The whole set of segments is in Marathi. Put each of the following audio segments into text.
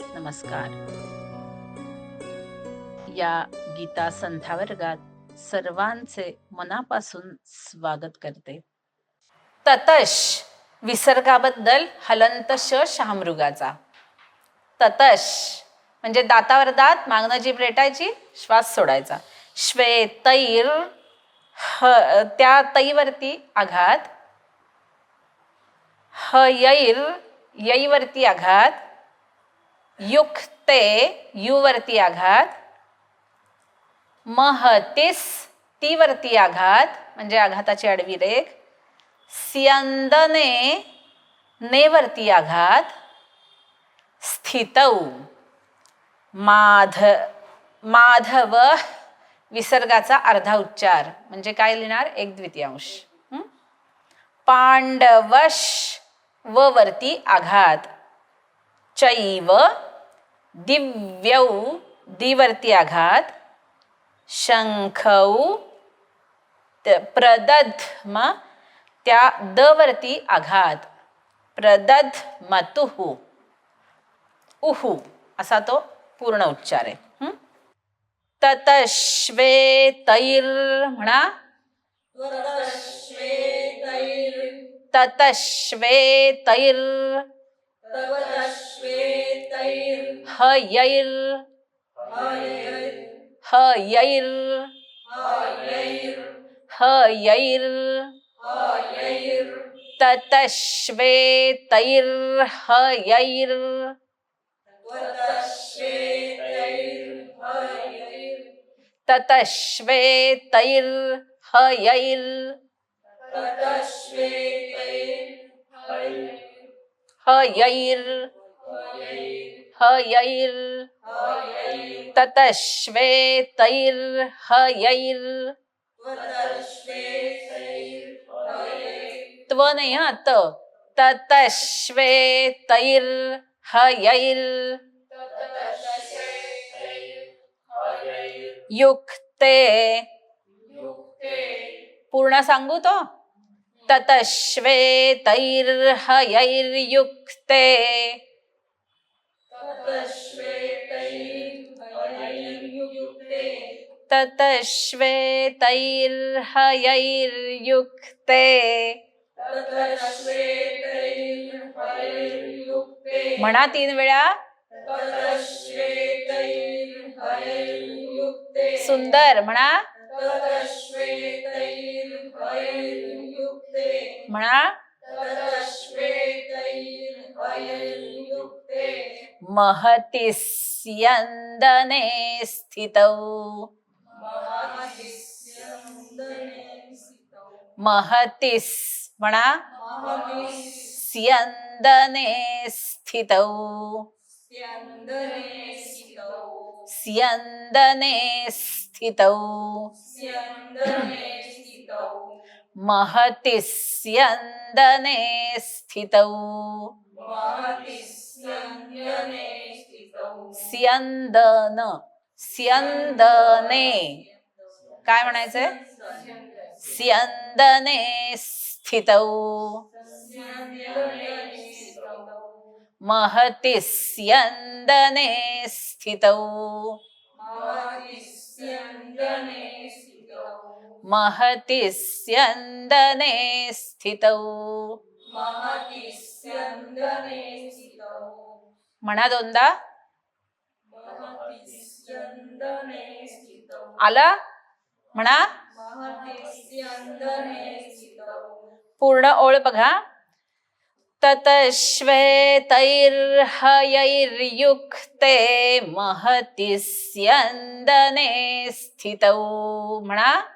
नमस्कार. या गीता संथा वर्गात सर्वांचे मनापासून स्वागत करते. ततश विसर्गाबद्दल हलंत श शहामृगाचा ततश म्हणजे दातावर दात मागणं जीभ रेटायची श्वास सोडायचा. श्वे तैर ह त्या तैवरती आघात. ह यैर यईवरती आघात. युक्ते युवरती आघात. महतीस तीवरती आघात म्हणजे आघाताची आडवी रेख स्यंदने नेवरती आघात. स्थितौ. माध माधव विसर्गाचा अर्धा उच्चार. म्हणजे काय लिहिणार? एक द्वितीयांश. पांडवश व वरती आघात. चैव दिव्यौ दिवरती आघात शंखौ त- प्रदध्म त्या दवरती आघात आघात प्रदध्मतुः। उहु असा तो पूर्ण उच्चार आहे. ततश्वे ततश्वेतैर म्हणा ततश्वेतैर हयैर हयैर हयैर ततश्वेतैर हयैर ततश्वेतैर हयैर हयैर हयैर्। ततश्वेतैर हयैर। त्व नाही हा त ततश्वेतैर हयैर। युक्ते। पूर्ण सांगू तो? ततश्वेतैर हयैर्युक्ते ततश्वेतैर हयैर्युक्ते म्हणा तीन वेळा. सुंदर म्हणा. म्हणा. महतिस्यन्दने स्थितौ। महतिस् म्हणा? स्यन्दने स्थितौ। स्यन्दने स्थितौ। महतिस्यन्दने स्थितौ। स्यन्दन स्यन्दने काय म्हणायचंय? स्यन्दने स्थितौ महतिस्यन्दने स्थितौ महतिस्यन्दने स्थितौ म्हणा दोनदा. आलं? म्हणा. पूर्ण ओळ बघा. ततश्वेतैर्हयैर्युक्ते महतिस्यन्दने स्थितौ. म्हणा.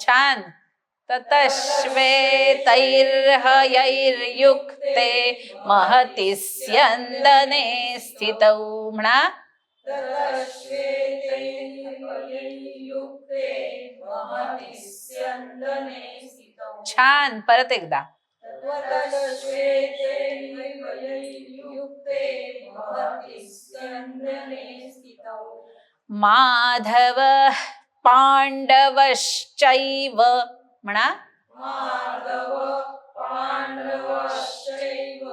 छान। ततश्वेतैर्हयैर्युक्ते महति स्यन्दने स्थितौ म्हणा छान। परत एकदा। माधव पाण्डवश्चैव म्हणा. माधव पाण्डवश्चैव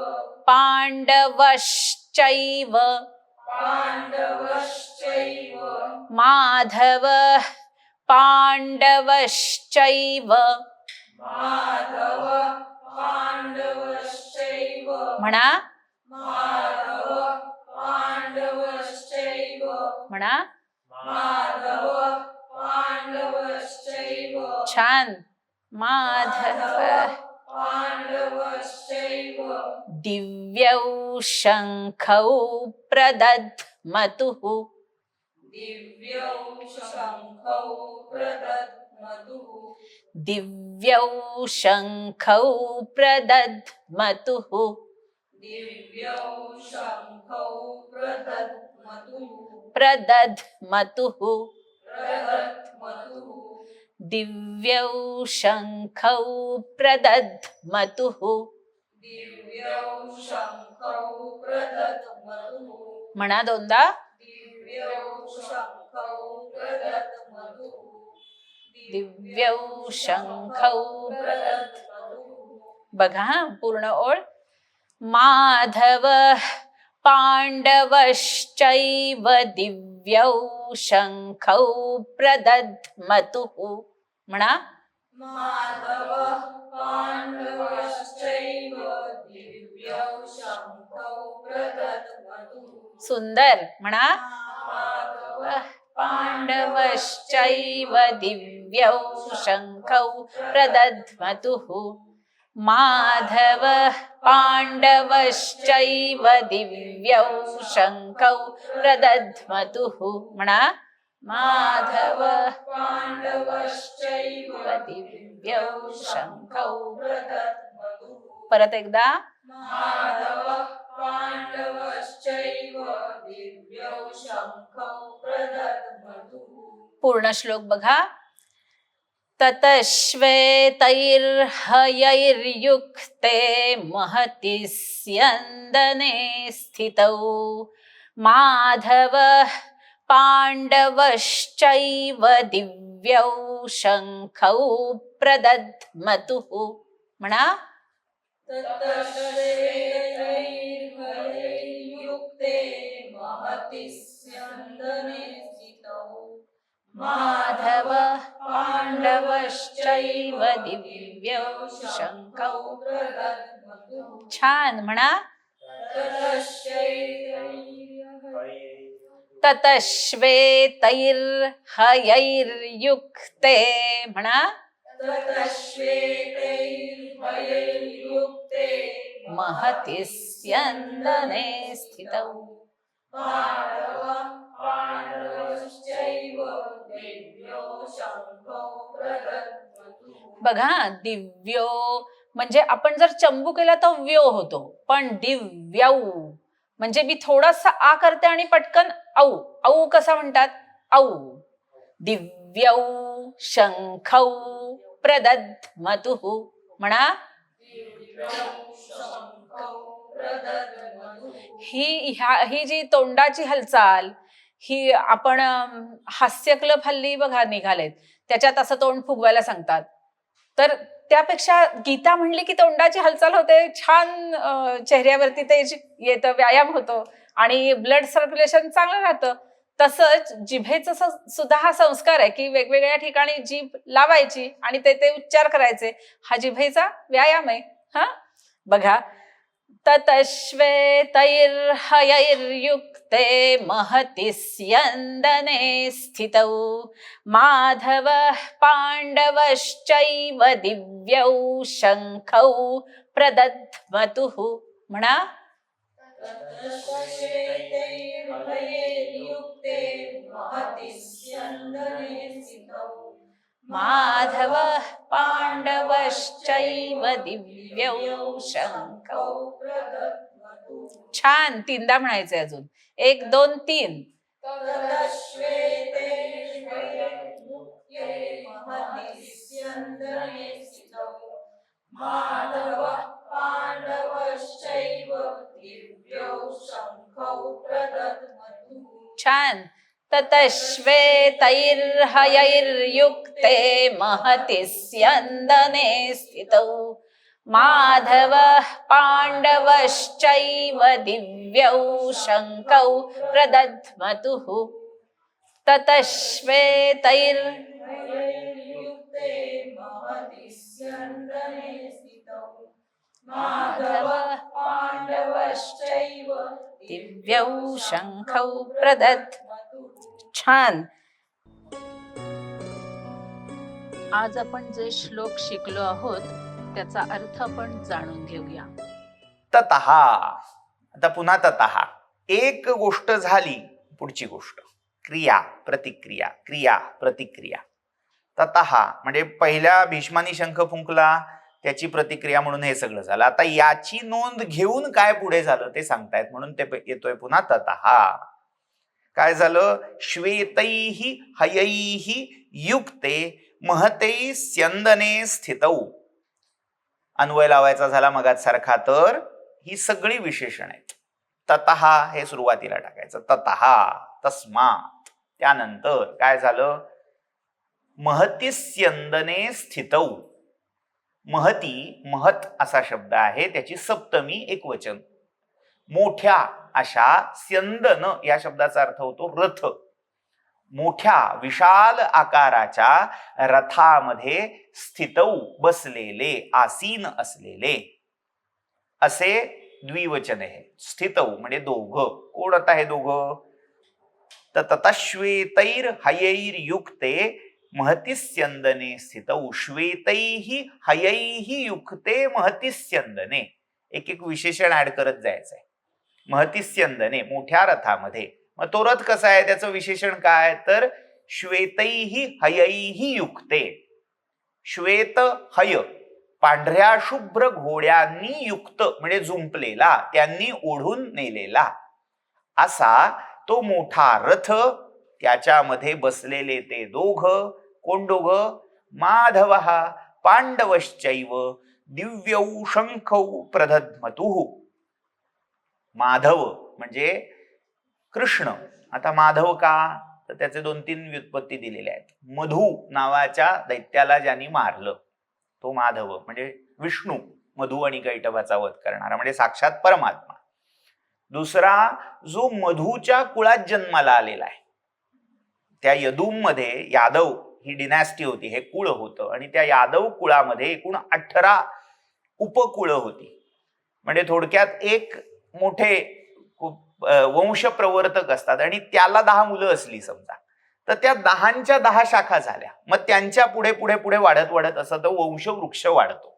माधव पाण्डवश्चैव माधव म्हणा। म्हणा। छान। माधव। दिव्यौ शङ्खौ प्रदध्मतुः दिव्यौ शङ्खौ प्रदत्मतुः दिव्यौ शङ्खौ प्रदध्मतुः दिव्यौ प्रदध्मतुः दिव्यौ शङ्खौ प्रदध्मतुः म्हणा दोनदा दिव्यौ शङ्खौ प्रदत्मतुः दिव्यौ प्रदत्मतुः बघा हा पूर्ण ओळ. माधव पाण्डवश्चैव दिव्यौ शङ्खौ प्रदध्मतुः म्हणा। सुंदर म्हणा। माधव पाण्डवश्चैव दिव्यौ शङ्खौ प्रदध्मतुः माधव पाण्डवश्चैव दिव्यौ शङ्खौ प्रदध्मतुः म्हणा माधव पाण्डवश्चैव दिव्यौ शङ्खौ परत एकदा। माधव पाण्डवश्चैव दिव्यौ शङ्खौ प्रदत्मतुः पूर्ण श्लोक बघा। ततश्वेतैर्हयैर्युक्ते महति स्यन्दने स्थितौ। माधव पाण्डवश्चैव दिव्यौ शङ्खौ प्रदध्मतुः। म्हणा माधव पाण्डवश्चैव दिव्यौ शङ्कौ। छान म्हणा। ततश्वेतैर्हयैर्युक्ते म्हणा। ततश्वेतैर्हयैर्युक्ते महति स्यन्दने स्थितौ। बघा दिव्यो म्हणजे आपण जर चंबू केला तर व्यो होतो पण दिव्यौ म्हणजे मी थोडासा आ करते आणि पटकन औ. औ कसा म्हणतात? औ. दिव्यौ शंखौ प्रदध्मतुः म्हणा. ही ह्या ही जी तोंडाची हालचाल ही आपण हास्य क्लब हल्ली बघा निघालेत. त्याच्यात असं तोंड फुगवायला सांगतात. तर त्यापेक्षा गीता म्हणली की तोंडाची हालचाल होते. छान चेहऱ्यावरती ते येतं व्यायाम होतो आणि ब्लड सर्क्युलेशन चांगलं राहतं. तसंच जिभेचं सुद्धा हा संस्कार आहे की वेगवेगळ्या ठिकाणी जीभ लावायची आणि ते ते उच्चार करायचे. हा जिभेचा व्यायाम आहे. हा? बघा. ततश्वेतैर्हयैर्युक्ते महति स्यन्दने स्थितौ। माधवः पाण्डवश्चैव दिव्यौ शङ्खौ प्रदध्मतुः। म्हणा ततश्वेतैर्हयैर्युक्ते महति स्यन्दने स्थितौ। माधव पांडवश्चैव दिव्यौ शंकौ छान तीनदा म्हणायचंय अजून. एक दोन तीन. माधव दिव्यौ छान. ततश्वेतैर्हयैर्युक्ते महति स्यन्दने स्थितौ। माधवः पाण्डवश्चैव दिव्यौ शङ्कौ प्रदध्मतुः। ततश्वेतैर् माधवः पाण्डवश्चैव दिव्यौ शङ्खौ प्रदत् छान. आज आपण जे श्लोक शिकलो आहोत त्याचा अर्थ आपण जाणून घेऊया. तत. आता पुन्हा तत. एक गोष्ट झाली पुढची गोष्ट. क्रिया प्रतिक्रिया क्रिया प्रतिक्रिया. तत म्हणजे पहिल्या भीष्मानी शंख फुंकला त्याची प्रतिक्रिया म्हणून हे सगळं झालं. आता याची नोंद घेऊन काय पुढे झालं ते सांगतायत म्हणून ते येतोय पुन्हा तत. काय झालं? श्वेतैही हयैही युक्ते महते स्यंदने स्थितौ. अन्वय लावायचा झाला मगात सारखा तर ही सगळी विशेषण आहेत. ततः हे सुरुवातीला टाकायचं. ततः तस्मा त्यानंतर काय झालं? महती स्यंदने स्थितौ. महती महत असा शब्द आहे त्याची सप्तमी एक वचन. मोठ्या अशा स्यंदन या शब्दाचा अर्थ होतो रथ. मोठ्या विशाल आकाराच्या रथामध्ये स्थितौ बसलेले आसीन असलेले. असे द्विवचन आहे स्थितौ म्हणजे दोघं. कोण आता हे दोघं? तर तथा श्वेतैर हयैर युक्ते महतिस्यंदने स्थितौ. श्वेतैही हयैही युक्ते महतिस्यंदने. एक एक विशेषण ऍड करत जायचंय. महतिस्यंदने मोठ्या रथामध्ये. मग तो रथ कसा आहे? त्याचं विशेषण काय? तर श्वेतैही हयैही युक्ते. श्वेत हय पांढऱ्या शुभ्र घोड्यांनी युक्त म्हणजे जुंपलेला त्यांनी ओढून नेलेला. असा तो मोठा रथ त्याच्यामध्ये बसलेले ते दोघ. कोण दोघ? माधव पांडवश्चैव दिव्यौ शंखौ प्रधद्मतुः. माधव म्हणजे कृष्ण. आता माधव का? तर त्याचे दोन तीन व्युत्पत्ती दिलेल्या आहेत. मधु नावाच्या दैत्याला ज्यांनी मारलं तो माधव म्हणजे विष्णू मधु आणि कैटभाचा वध करणारा म्हणजे साक्षात परमात्मा. दुसरा जो मधूच्या कुळात जन्माला आलेला आहे. त्या यदूमध्ये यादव ही डिनॅस्टी होती हे कुळ होतं. आणि त्या यादव कुळामध्ये एकूण अठरा उपकुळ होती. म्हणजे थोडक्यात एक मोठे खूप, वंश प्रवर्तक असतात आणि त्याला दहा मुलं असली समजा. तर त्या दहांच्या दहा शाखा झाल्या. मग त्यांच्या पुढे पुढे पुढे वाढत वाढत असं तो वंशवृक्ष वाढतो.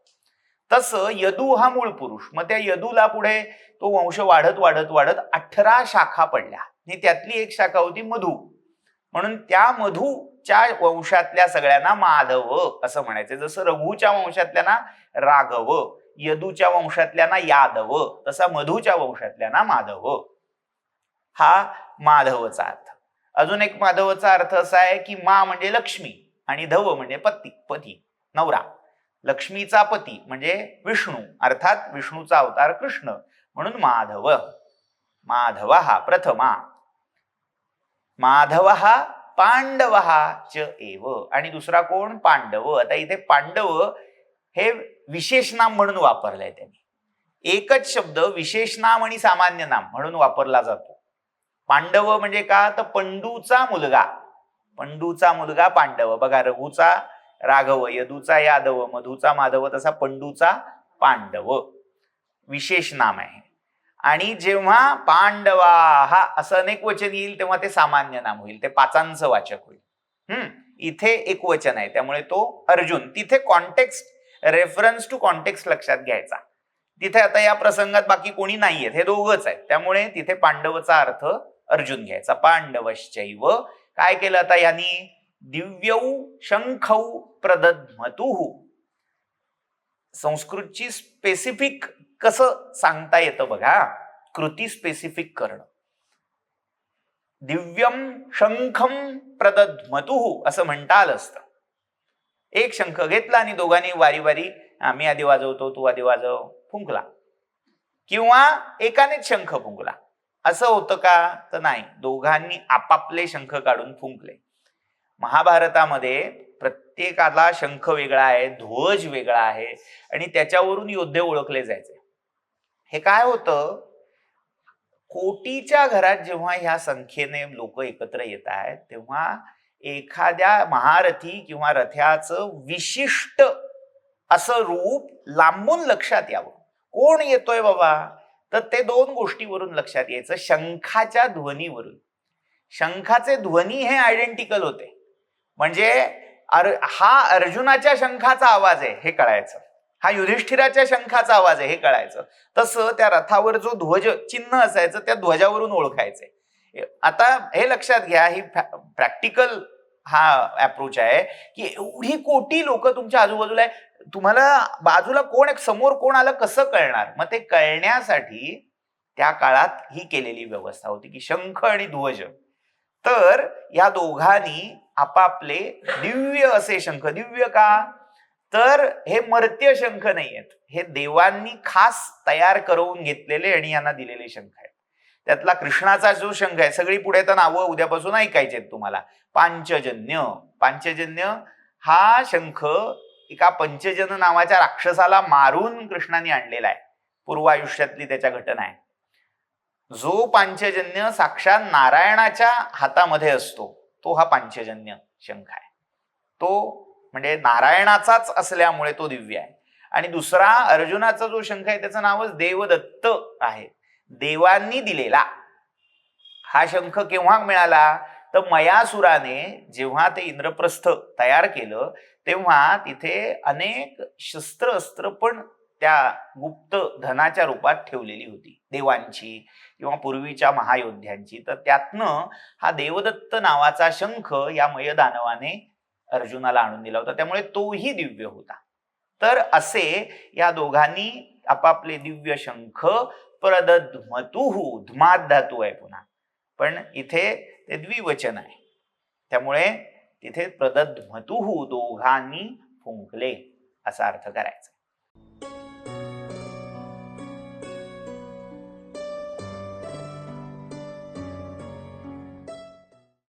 तसं यदू हा मूळ पुरुष. मग त्या यदूला पुढे तो वंश वाढत वाढत वाढत अठरा शाखा पडल्या. आणि त्यातली एक शाखा होती मधू. म्हणून त्या मधूच्या वंशातल्या सगळ्यांना माधव असं म्हणायचं. जसं रघुच्या वंशातल्यांना राघव. यदूच्या वंशातल्यांना यादव तसा मधूच्या वंशातल्यांना माधव. हा माधवचा अर्थ. अजून एक माधवचा अर्थ असा आहे की मा म्हणजे लक्ष्मी आणि धव म्हणजे पती पती नवरा. लक्ष्मीचा पती म्हणजे विष्णू अर्थात विष्णूचा अवतार कृष्ण म्हणून माधव. माधव हा प्रथमा. माधव हा पांडव च एव. आणि दुसरा कोण? पांडव. आता इथे पांडव हे विशेष नाम म्हणून वापरलंय त्यांनी. एकच शब्द विशेष नाम आणि सामान्य नाम म्हणून वापरला जातो. पांडव म्हणजे का तर पंडूचा मुलगा. पंडूचा मुलगा पांडव. बघा रघुचा राघव यदूचा यादव मधूचा माधव तसा पंडूचा पांडव. विशेष नाम आहे. आणि जेव्हा पांडवा हा असं अनेक वचन येईल तेव्हा ते सामान्य नाम होईल. ते पाचांचं वाचक होईल. हम्म इथे एक वचन आहे त्यामुळे तो अर्जुन. तिथे कॉन्टेक्स्ट रेफरन्स टू कॉन्टेक्स्ट लक्षात घ्यायचा. तिथे आता या प्रसंगात बाकी कोणी नाहीयेत हे दोघच आहेत. त्यामुळे तिथे पांडवचा अर्थ अर्जुन घ्यायचा. पांडवश्चैव. काय केलं आता यांनी? दिव्यौ शंखौ प्रदध्मतुः. संस्कृतची स्पेसिफिक कसं सांगता येतं बघा? कृती स्पेसिफिक करणं. दिव्यम शंखम प्रदध्मतुः असं म्हणता आलं असतं. एक शंख घेतला आणि दोघांनी वारी वारी आम्ही आधी वाजवतो तू आधी वाजव फुंकला. किंवा एकानेच शंख फुंकला. असं होतं का? तर नाही. दोघांनी आपापले शंख काढून फुंकले. महाभारतामध्ये प्रत्येकाला शंख वेगळा आहे ध्वज वेगळा आहे आणि त्याच्यावरून योद्धे ओळखले जायचे. हे काय होतं? कोटीच्या घरात जेव्हा ह्या संख्येने लोक एकत्र येत आहेत तेव्हा एखाद्या महारथी किंवा रथ्याचं विशिष्ट असं रूप लांबून लक्षात यावं. कोण येतोय बाबा? तर ते दोन गोष्टीवरून लक्षात यायचं. शंखाच्या ध्वनीवरून. शंखाचे ध्वनी हे आयडेंटिकल होते. म्हणजे अर हा अर्जुनाच्या शंखाचा आवाज आहे हे कळायचं. हा युधिष्ठिराच्या शंखाचा आवाज आहे हे कळायचं. तसं त्या रथावर जो ध्वज चिन्ह असायचं त्या ध्वजावरून ओळखायचंय आता हे लक्षात घ्या ही प्रॅक्टिकल हा अप्रोच आहे की एवढी कोटी लोक तुमच्या आजूबाजूला आहे. तुम्हाला बाजूला कोण आहे, समोर कोण आलं कसं कळणार? मग ते कळण्यासाठी त्या काळात ही केलेली व्यवस्था होती की शंख आणि ध्वज. तर या दोघांनी आपापले दिव्य असे शंख दिव्य का? तर हे मर्त्य शंख नाही आहेत हे देवांनी खास तयार करून घेतलेले आणि यांना दिलेले शंख आहेत. त्यातला कृष्णाचा जो शंख आहे सगळी पुढे तर नावं उद्यापासून ऐकायचे तुम्हाला. पांचजन्य. पांचजन्य हा शंख एका पंचजन नावाच्या राक्षसाला मारून कृष्णाने आणलेला आहे. पूर्वायुष्यातली त्याच्या घटना आहे. जो पांचजन्य साक्षात नारायणाच्या हातामध्ये असतो तो हा पांचजन्य शंख आहे. तो म्हणजे नारायणाचाच असल्यामुळे तो दिव्य आहे. आणि दुसरा अर्जुनाचा जो शंख आहे त्याचं नावच देवदत्त आहे. देवांनी दिलेला. हा शंख केव्हा मिळाला? तर मयासुराने जेव्हा ते इंद्रप्रस्थ तयार केलं तेव्हा तिथे अनेक शस्त्र अस्त्र पण त्या गुप्त धनाच्या रूपात ठेवलेली होती देवांची किंवा पूर्वीच्या महायोद्ध्यांची. तर त्यातनं हा देवदत्त नावाचा शंख या मयदानवाने अर्जुनाला आणून दिला होता. त्यामुळे तोही दिव्य होता. तर असे या दोघांनी आपापले दिव्य शंख प्रदध्मतुहू धुमात धातू आहे पुन्हा. पण इथे ते द्विवचन आहे. त्यामुळे तिथे प्रदध्मतुहू दोघांनी फुंकले असा अर्थ करायचा.